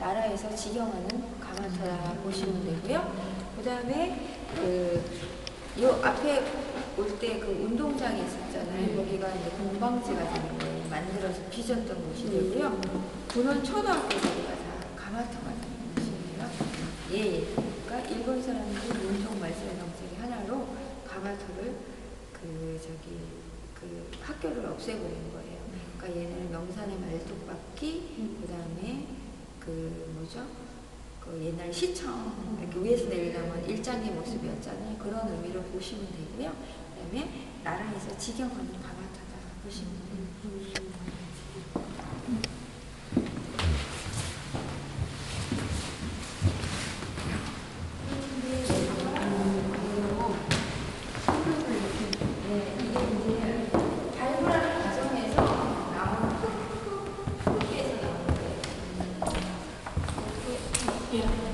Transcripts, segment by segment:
나라에서 직영하는 가마터라 보시면 되고요. 그 다음에 그요 앞에 올 때 그 운동장이 있었잖아요. 거기가 이제 공방지 같은 거 만들어서 빚었던 곳이 되고요. 군원 초등학교 거기가 다 가마터가 되는 곳이에요. 예, 예. 그러니까 일본 사람들이 문통 말세 정책의 하나로 가마토를 그 저기 그 학교를 없애버린 거예요. 그러니까 얘는 명산의 말뚝박기, 그 뭐죠? 그 옛날 시청 이렇게 위에서 내려다보면 일장의 모습이었잖아요. 그런 의미로 보시면 되고요. 그다음에 나라에서 직영하는 가마타다 보시면 돼요. 네, 이게 이제 발굴하는 과정에서 나온 흙에서 나온 거예요. 이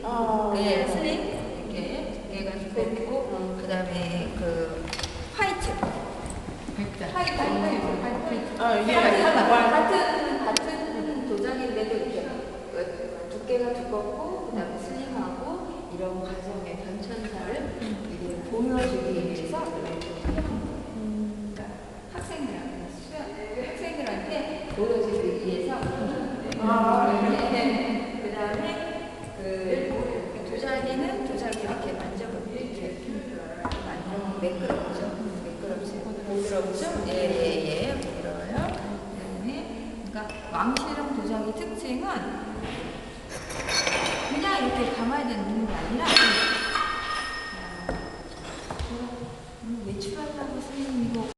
슬림 예, 슬림 이렇게 두께가 두껍고 그다음에 그 화이트. 화이트 화이트 아, 이게 같은 같은 같은 도장인데도 이렇게 그 두께가 두껍고 그다음에 슬림하고 이런 과정의 변천사를 이게 보여주기 위해서 그러니까 학생들한테 그 학생들한테 보여주기 위해서. 아, 네. 그다음에 그 도자기는 도자기 이렇게 만져보면 이렇게 많이 매끄럽죠? 매끄럽죠 부드럽죠? 예 예 예. 부드러워요. 그다음에 그러니까 왕실용 도자기 특징은 그냥 이렇게 가만히 있는 게 아니라 음, 외출한다고 선생님 이거